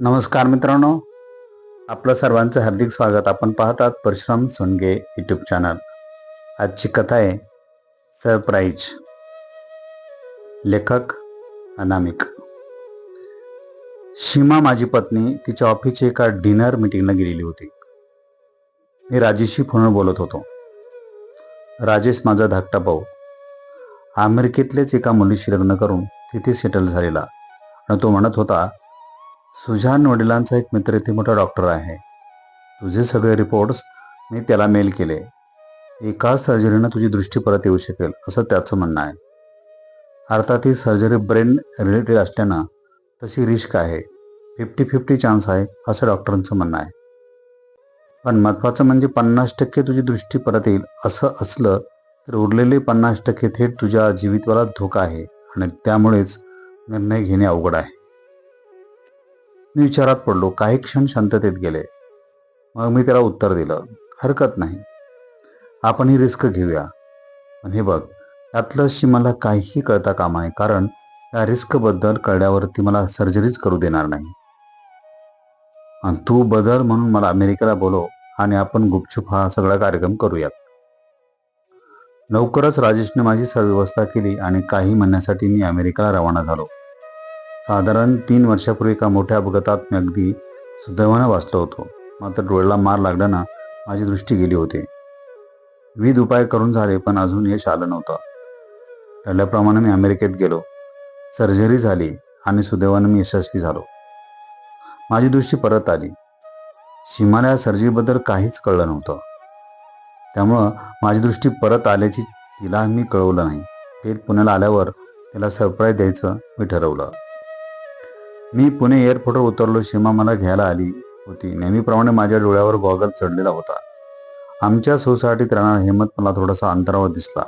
नमस्कार मित्रांनो. आपलं सर्वांचं हार्दिक स्वागत. आपण पाहतात परशुराम सोनगे यूट्यूब चॅनल आजची कथा आहे सरप्राईज लेखक अनामिक. सीमा माझी पत्नी तिच्या ऑफिसच्या एका डिनर मीटिंगला गेलेली होती. मी राजेशशी फोनवर बोलत होतो. राजेश माझा धाकटा भाऊ. अमेरिकेतलेच एका मुलीशी लग्न करून तिथे सेटल झालेला. आणि तो म्हणत होता सुजान वडिलांचा एक मित्र इथे मोठा डॉक्टर आहे. तुझे सगळे रिपोर्ट्स मी त्याला मेल केले. एका सर्जरीनं तुझी दृष्टी परत येऊ शकेल असं त्याचं म्हणणं आहे. अर्थात ही सर्जरी ब्रेन रिलेटेड असल्यानं तशी रिस्क आहे. फिफ्टी फिफ्टी चान्स आहे असं डॉक्टरांचं म्हणणं आहे. पण महत्त्वाचं म्हणजे पन्नास टक्के तुझी दृष्टी परत येईल असं असलं तर उरलेले पन्नास टक्के थेट तुझ्या जीवितवाला धोका आहे. आणि त्यामुळेच निर्णय घेणे अवघड आहे. मी विचारात पडलो काही क्षण शांततेत गेले. मग मी त्याला उत्तर दिलं हरकत नाही. आपण ही रिस्क घेऊया. पण हे बघ त्यातलंशी मला काहीही कळता कामा आहे कारण त्या रिस्कबद्दल कळल्यावरती मला सर्जरीच करू देणार नाही. आणि तू बदल म्हणून मला अमेरिकेला बोलव आणि आपण गुपचूप हा सगळा कार्यक्रम करूयात. लवकरच राजेशने माझी सर्व व्यवस्था केली आणि काही म्हणण्यासाठी मी अमेरिकेला रवाना झालो. साधारण तीन वर्षापूर्वी एका मोठ्या अपघातात मी अगदी सुदैवानं वाचलो होतो. मात्र डोळ्याला मार लागल्यानं माझी दृष्टी गेली होती. विविध उपाय करून झाले पण अजून यश आलं नव्हतं. ठरल्याप्रमाणे मी अमेरिकेत गेलो. सर्जरी झाली आणि सुदैवानं मी यशस्वी झालो. माझी दृष्टी परत आली. सीमाला या सर्जरीबद्दल काहीच कळलं नव्हतं. त्यामुळं माझी दृष्टी परत आल्याची तिला मी कळवलं नाही. थेट पुण्याला आल्यावर तिला सरप्राईज द्यायचं मी ठरवलं. मी पुणे एअरपोर्टवर उतरलो सीमा मला घ्यायला आली होती. नेहमीप्रमाणे माझ्या डोळ्यावर गॉगल चढलेला होता. आमच्या सोसायटीत राहणारा हेमंत मला थोडासा अंतरावर दिसला.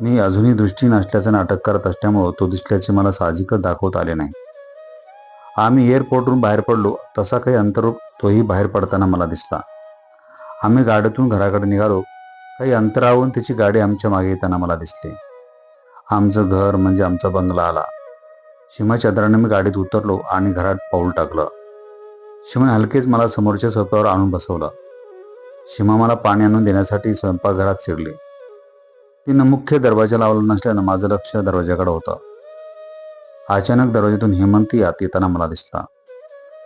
मी अजूनही दृष्टी नसल्याचं नाटक करत असल्यामुळं तो दिसल्याचे मला साहजिकच दाखवत आले नाही. आम्ही एअरपोर्टवरून बाहेर पडलो. तसा काही अंतर तोही बाहेर पडताना मला दिसला. आम्ही गाडीतून घराकडे निघालो. काही अंतरावरून त्याची गाडी आमच्या मागे येताना मला दिसली. आमचं घर म्हणजे आमचा बंगला आला. शिमाचंद्राने मी गाडीत उतरलो आणि घरात पाऊल टाकलं. शिमा हलकेच मला समोरच्या सोप्यावर आणून बसवलं. शिमा मला पाणी आणून देण्यासाठी स्वयंपाकघरात शिरली. तिनं मुख्य दरवाजा लावला नसल्यानं माझं लक्ष दरवाजाकडे होतं. अचानक दरवाजातून हेमंती आत येताना मला दिसला.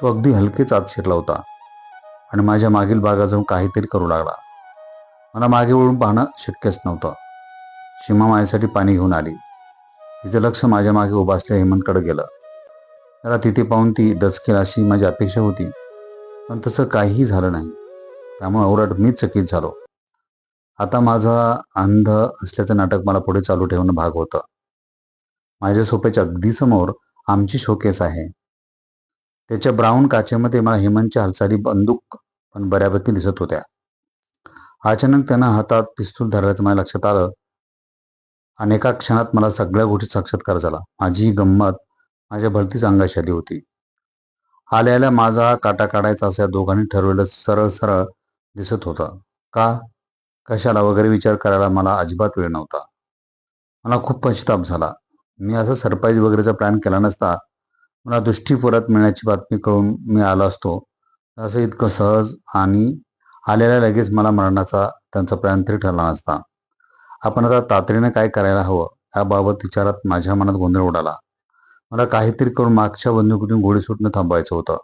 तो अगदी हलकेच आत शिरला होता आणि माझ्या मागील भागात जाऊन काहीतरी करू लागला. मला मागे वळून पाहणं शक्यच नव्हतं. शिमा माझ्यासाठी पाणी घेऊन आली. तिचं लक्ष माझ्या मागे उभा असल्या हेमंतकडे गेलं. त्याला तिथे पाहून ती दचकेल अशी माझी अपेक्षा होती. पण तसं काहीही झालं नाही. त्यामुळे उलट मीच चकित झालो. आता माझा अंध असल्याचं नाटक मला पुढे चालू ठेवणं भाग होतं. माझ्या सोप्याच्या अगदी समोर आमची शोकेस आहे. त्याच्या ब्राऊन काचेमध्ये मला हेमंतच्या हालचाली बंदूक पण बऱ्यापैकी दिसत होत्या. अचानक त्यानं हातात पिस्तूल धरल्याचं माझ्या लक्षात आलं. आणि एका क्षणात मला सगळ्या गोष्टी साक्षात्कार झाला. माझी ही गंमत माझ्या भरतीच अंगाशी आली होती आल्याला माझा काटा काढायचा असं या दोघांनी ठरवलेलं सरळ सरळ दिसत होतं. का? कशाला? वगैरे विचार करायला मला अजिबात वेळ नव्हता. मला खूप पश्चाताप झाला. मी असं सरप्राईज वगैरेचा प्लॅन केला नसता. मला दृष्टी परत मिळण्याची बातमी कळून मी आलो असतो. असं इतकं सहज आणि आलेल्या लगेच मला मरणाचा त्यांचा प्लॅन तरी ठरला नसता. आपण आता तातडीनं काय करायला हवं याबाबत विचारात माझ्या मनात गोंधळ उडाला. मला काहीतरी करून मागच्या बंदुकीतून गोळी सुटणं थांबवायचं होतं.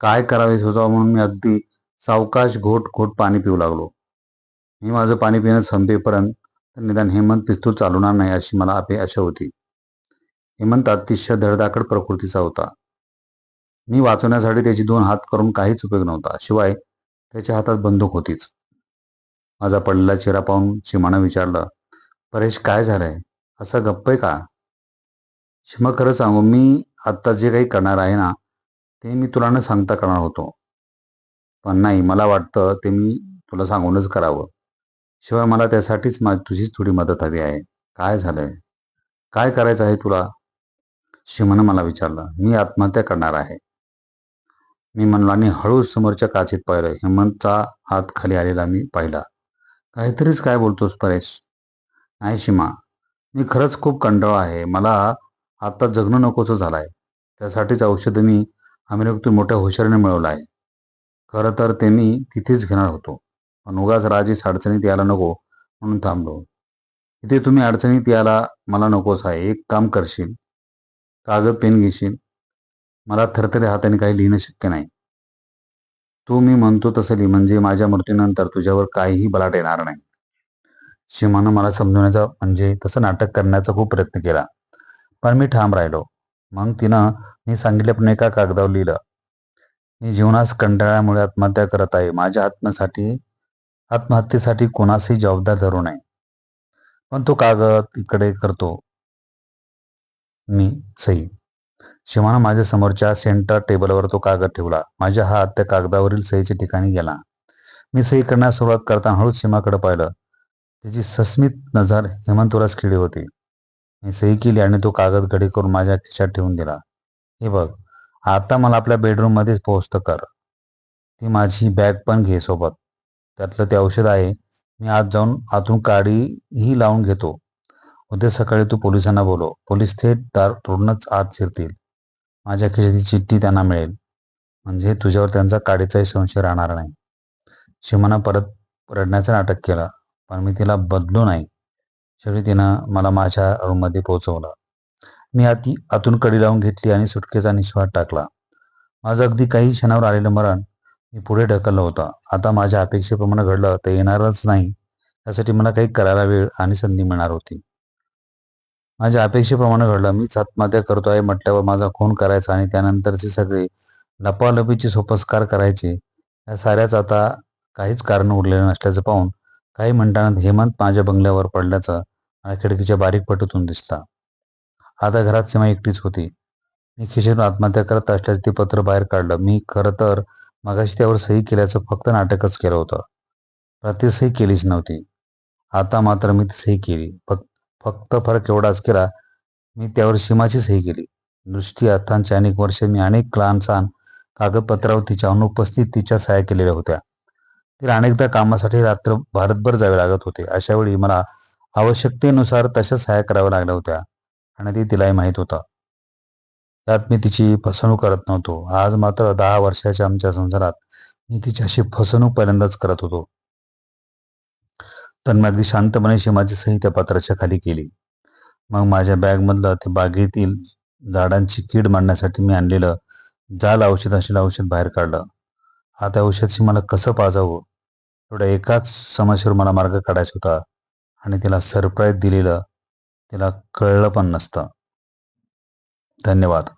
काय करावे होतं म्हणून मी अगदी सावकाश घोट घोट पाणी पिऊ लागलो. मी माझं पाणी पिणं संपेपर्यंत निदान हेमंत पिस्तूल चालवणार नाही अशी मला अपे आशा होती. हेमंत अतिशय धडधाकड प्रकृतीचा होता. मी वाचवण्यासाठी त्याची दोन हात करून काहीच उपयोग नव्हता शिवाय त्याच्या हातात बंदूक होतीच. माझा पडलेला चेहरा पाहून शिमानं विचारलं परेश काय झालंय? असं गप्प आहे का? शिमा खरं सांगू मी आत्ता जे काही करणार आहे ना ते मी तुला न सांगता करणार होतो. पण नाही मला वाटतं ते मी तुला सांगूनच करावं. शिवाय मला त्यासाठीच मा तुझीच थोडी मदत हवी आहे. काय झालंय? काय करायचं आहे तुला? शिमानं मला विचारलं मी आत्महत्या करणार आहे. मी म्हणलो आणि हळूच समोरच्या काचेत पाहिलं हेमंतचा हात खाली आलेला मी पाहिला. काहीतरीच काय बोलतोस परेश? नाही शिमा मी खरंच खूप कंटाळा आहे. मला आत्ता जगणं नकोसं झालं आहे त्यासाठीच औषधं मी अमेरिकेतून मोठ्या हुशारीने मिळवलं आहे खरं तर ते मी तिथेच घेणार होतो. पण उगाच राजेश अडचणीत यायला नको म्हणून थांबलो. इथे तुम्ही अडचणीत यायला मला नकोच आहे एक काम करशील. कागद पेन घेशील. मला थरथरे हाताने काही लिहिणं शक्य नाही. तू मी म्हणतो तसं म्हणजे माझ्या मृत्यूनंतर तुझ्यावर काहीही बलाट येणार नाही. शिमानं मला समजवण्याचा म्हणजे तसं नाटक करण्याचा खूप प्रयत्न केला. पण मी ठाम राहिलो. मग तिनं मी सांगितल्याप्रमाणे एका कागदावर लिहिलं. मी जीवनास कंटाळ्यामुळे आत्महत्या करत आहे. माझ्या आत्मसाठी आत्महत्येसाठी कोणासही जबाबदार धरू नये. पण तो कागद इकडे करतो. मी सही शिवानं माझ्या समोरच्या सेंटर टेबलवर तो कागद ठेवला. माझ्या हात त्या कागदावरील सहीच्या ठिकाणी गेला. मी सही करण्यास सुरुवात करताना हळूच सीमाकडे पाहिलं. तिची सस्मित नजर हेमंतवरच खिळी होती. मी सही केली आणि तो कागद घडी करून माझ्या खिशात ठेवून दिला. हे बघ आता मला आपल्या बेडरूम मध्येच पोहोचतं कर. ती माझी बॅग पण घे सोबत. त्यातलं ते औषध आहे. मी आत जाऊन आतून काडीही लावून घेतो. उद्या सकाळी तू पोलिसांना बोलव. पोलीस थेट दार तोडूनच आत शिरतील. माझ्या खिशाची चिठ्ठी त्यांना मिळेल. म्हणजे तुझ्यावर त्यांचा काडीचाही संशय राहणार नाही. शिमानं परत रडण्याचं नाटक केलं पण मी तिला बदलू नाही. शेवटी तिनं मला माझ्या रूममध्ये पोहोचवलं. मी आती आतून कडी लावून घेतली आणि सुटकेचा निश्वास टाकला. माझं अगदी काही क्षणावर आलेलं मरण मी पुढे ढकललं होतं. आता माझ्या अपेक्षेप्रमाणे घडलं तर येणारच नाही. त्यासाठी मला काही करायला वेळ आणि संधी मिळणार होती. माझ्या अपेक्षेप्रमाणे घडलं. मीच आत्महत्या करतो आहे म्हटल्यावर माझा खून करायचा आणि त्यानंतरचे सगळे लपालपीचे सोपस्कार करायचे. या साऱ्याच आता काहीच कारण उरलेलं नसल्याचं पाहून काही मिनिटांत हेमंत माझ्या बंगल्यावर पडल्याचं मला खिडकीच्या बारीक पटूतून दिसला. आता घरात सीमा एकटीच होती. मी खिशेतून आत्महत्या करत असल्याचं ते पत्र बाहेर काढलं. मी खरं तर मगाशी त्यावर सही केल्याचं फक्त नाटकच केलं होतं. प्रति सही केलीच नव्हती. आता मात्र मी ती सही केली. फक्त फक्त फरक एवढाच केला मी त्यावर सीमाची सही केली. दृष्टी अर्थांची अनेक वर्षे मी अनेक लहान कागदपत्रावर तिच्या अनुपस्थित तिच्या सहाय्या केलेल्या होत्या. तिला अनेकदा कामासाठी रात्र भारतभर जावे लागत होते. अशा वेळी मला आवश्यकतेनुसार तशा सहाय्या कराव्या लागल्या होत्या आणि ती तिलाही माहीत होता. त्यात मी तिची फसवणूक करत नव्हतो. आज मात्र दहा वर्षाच्या आमच्या संसारात मी तिच्याशी फसवणूक पहिल्यांदाच करत होतो. तर मी अगदी शांतपणे शिमाची सही त्या पत्राच्या खाली केली. मग माझ्या बॅगमधलं ते बागेतील झाडांची कीड मांडण्यासाठी मी आणलेलं जाल औषध असलेलं औषध बाहेर काढलं. आता औषधशी मला कसं पाजावं? एवढ्या एकाच समस्येवर मला मार्ग काढायचा होता आणि तिला सरप्राईज दिलेलं तिला कळलं पण नसतं. धन्यवाद.